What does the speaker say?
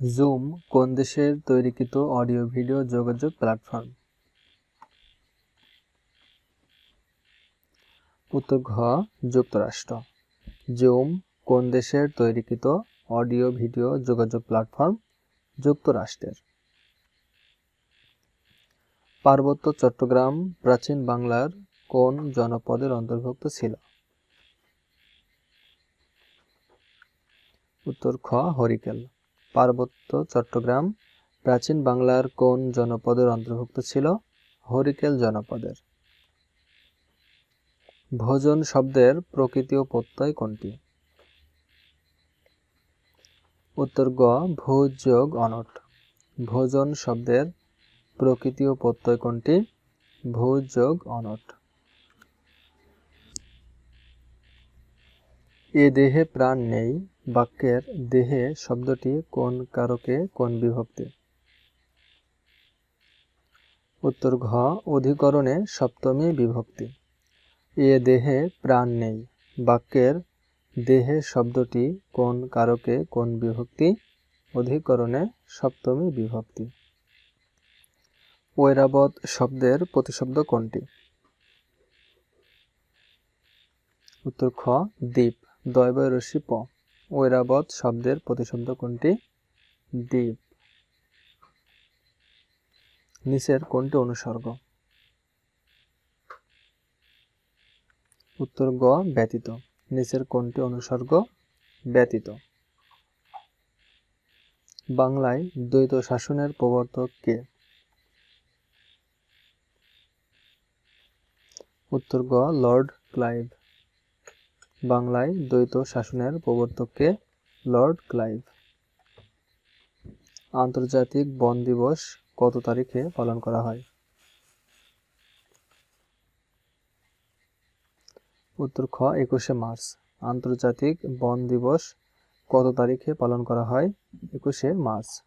Zoom কোন দেশের তৈরিকৃত অডিও ভিডিও যোগাযোগ প্ল্যাটফর্ম? উত্তর ঘ, যুক্তরাষ্ট্র। জুম কোন দেশের তৈরিকৃত অডিও ভিডিও যোগাযোগ প্ল্যাটফর্ম? যুক্তরাষ্ট্রের। পার্বত্য চট্টগ্রাম, প্রাচীন বাংলার কোন জনপদের অন্তর্ভুক্ত ছিল? উত্তর খ হরিকেল। পার্বত্য চট্টগ্রাম, প্রাচীন বাংলার কোন জনপদের অন্তর্ভুক্ত ছিল? হরিকেল জনপদের। ভোজন শব্দের প্রকৃতি ও প্রত্যয় কোনটি? উত্তর গ, ভোজ যোগ অনট। ভোজন শব্দের প্রকৃতি ও প্রত্যয় কোনটি? ভোজ যোগ অনট। এ দেহে প্রাণ নেই, বাক্যের দেহে শব্দটি কোন কারকে, কোন বিভক্তি? উত্তর ঘ, অধিকরণে সপ্তমী বিভক্তি। এ দেহে প্রাণ নেই, বাক্যের দেহে শব্দটি কোন কারকে, কোন বিভক্তি? অধিকরণে সপ্তমী বিভক্তি। ঐরাবত শব্দের প্রতিশব্দ কোনটি? উত্তর খ, দ্বীপ। দয়বয় রশ্মি প ঐরাবত শব্দের প্রতিশব্দ কোনটি? দ্বীপ। নিচের কোনটি অনুসর্গ? উত্তর গ, ব্যতীত। নিচের কোনটি অনুসর্গ? ব্যতীত। বাংলায় দ্বৈত শাসনের প্রবর্তক কে? উত্তর গ, লর্ড ক্লাইভ। বাংলায় দ্বৈত শাসনের প্রবর্তককে লর্ড ক্লাইভ। আন্তর্জাতিক বন দিবস কত তারিখে পালন করা হয়? উত্তর খ, একুশে মার্চ। আন্তর্জাতিক বন দিবস কত তারিখে পালন করা হয়? একুশে মার্চ।